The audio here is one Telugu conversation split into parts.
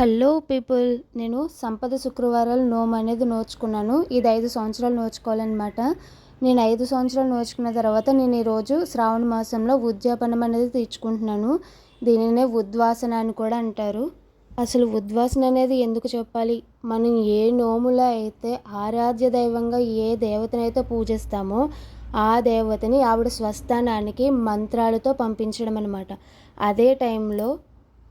హలో పీపుల్ నేను సంపద శుక్రవారాలు నోము అనేది నోచుకున్నాను. ఇది ఐదు సంవత్సరాలు నోచుకోవాలన్నమాట. నేను ఐదు సంవత్సరాలు నోచుకున్న తర్వాత నేను ఈరోజు శ్రావణ మాసంలో ఉద్యాపనం అనేది తీర్చుకుంటున్నాను. దీనినే ఉద్వాసన అని కూడా అంటారు. అసలు ఉద్వాసన అనేది ఎందుకు చెప్పాలి? మనం ఏ నోములో అయితే ఆరాధ్య దైవంగా ఏ దేవతనైతే పూజిస్తామో ఆ దేవతని ఆవిడ స్వస్థానానికి మంత్రాలతో పంపించడం అనమాట అదే టైంలో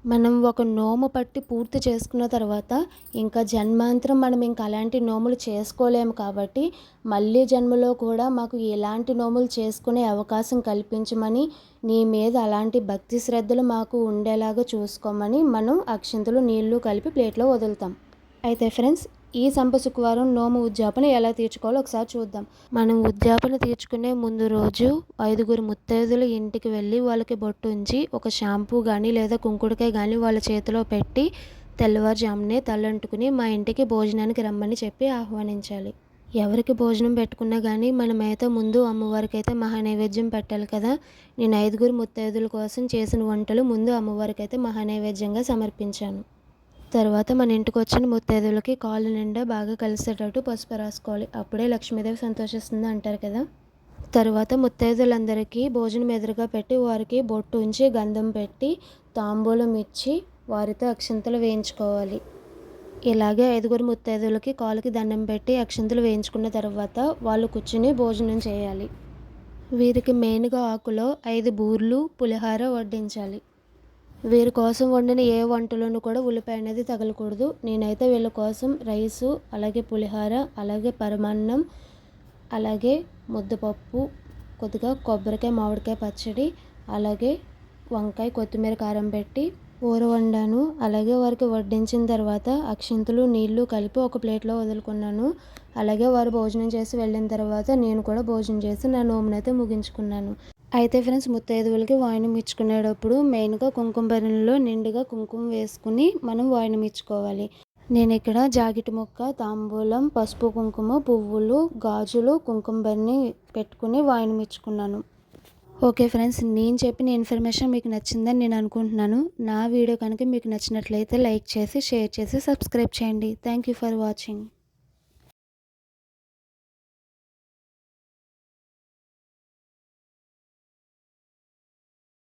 మనం ఒక నోము పట్టి పూర్తి చేసుకున్న తర్వాత ఇంకా జన్మాంతరం మనం ఇంకా అలాంటి నోములు చేసుకోలేము కాబట్టి మళ్ళీ జన్మలో కూడా మాకు ఎలాంటి నోములు చేసుకునే అవకాశం కల్పించమని నీ మీద అలాంటి భక్తి శ్రద్ధలు మాకు ఉండేలాగా చూసుకోమని మనం అక్షింతలు నీళ్ళు కలిపి ప్లేట్లో వదులుతాం. అయితే ఫ్రెండ్స్ ఈ సంప శుక్రవారం నోము ఉద్యాపన ఎలా తీర్చుకోవాలో ఒకసారి చూద్దాం. మనం ఉద్యాపన తీర్చుకునే ముందు రోజు ఐదుగురు ముత్తైదులు ఇంటికి వెళ్ళి వాళ్ళకి బొట్టు ఉంచి ఒక షాంపూ కానీ లేదా కుంకుడుకాయ కానీ వాళ్ళ చేతిలో పెట్టి తెల్లవారుజామునే తలంటుకుని మా ఇంటికి భోజనానికి రమ్మని చెప్పి ఆహ్వానించాలి. ఎవరికి భోజనం పెట్టుకున్నా కానీ మనమైతే ముందు అమ్మవారికి అయితే మహానైవేద్యం పెట్టాలి కదా. నేను ఐదుగురు ముత్తైదుల కోసం చేసిన వంటలు ముందు అమ్మవారికి అయితే మహానైవేద్యంగా సమర్పించాను. తర్వాత మన ఇంటికి వచ్చిన ముత్తైదులకి కాళ్ళు నిండా బాగా కలిసేటట్టు పసుపు రాసుకోవాలి. అప్పుడే లక్ష్మీదేవి సంతోషిస్తుంది అంటారు కదా. తర్వాత ముత్తైదులందరికీ భోజనం ఎదురుగా పెట్టి వారికి బొట్టు ఉంచి గంధం పెట్టి తాంబూలం ఇచ్చి వారితో అక్షంతలు వేయించుకోవాలి. ఇలాగే ఐదుగురు ముత్తైదులకి కాలుకి దండం పెట్టి అక్షంతలు వేయించుకున్న తర్వాత వాళ్ళు కూర్చుని భోజనం చేయాలి. వీరికి మెయిన్గా ఆకులో ఐదు బూర్లు పులిహార వడ్డించాలి. వీరి కోసం వండిన ఏ వంటలోనూ కూడా ఉల్లిపాయ అనేది తగలకూడదు. నేనైతే వీళ్ళ కోసం రైసు అలాగే పులిహార అలాగే పరమాన్నం అలాగే ముద్దపప్పు కొద్దిగా కొబ్బరికాయ మామిడికాయ పచ్చడి అలాగే వంకాయ కొత్తిమీర కారం పెట్టి ఊర వండాను. అలాగే వారికి వడ్డించిన తర్వాత అక్షింతలు నీళ్ళు కలిపి ఒక ప్లేట్లో వదులుకున్నాను. అలాగే వారు భోజనం చేసి వెళ్ళిన తర్వాత నేను కూడా భోజనం చేసి నా నోమునైతే ముగించుకున్నాను. అయితే ఫ్రెండ్స్ ముత్తైదువులకి వాయినం ఇచ్చుకునేటప్పుడు మెయిన్గా కుంకుమ భరణిలో నిండుగా కుంకుమ వేసుకుని మనం వాయినం ఇచ్చుకోవాలి. నేను ఇక్కడ జాకెట్ ముక్క తాంబూలం పసుపు కుంకుమ పువ్వులు గాజులు కుంకుమ భరణి పెట్టుకుని వాయినం ఇచ్చుకున్నాను. ఓకే ఫ్రెండ్స్ నేను చెప్పిన ఇన్ఫర్మేషన్ మీకు నచ్చిందని నేను అనుకుంటున్నాను. నా వీడియో కనుక మీకు నచ్చినట్లయితే లైక్ చేసి షేర్ చేసి సబ్స్క్రైబ్ చేయండి. Thank you for watching.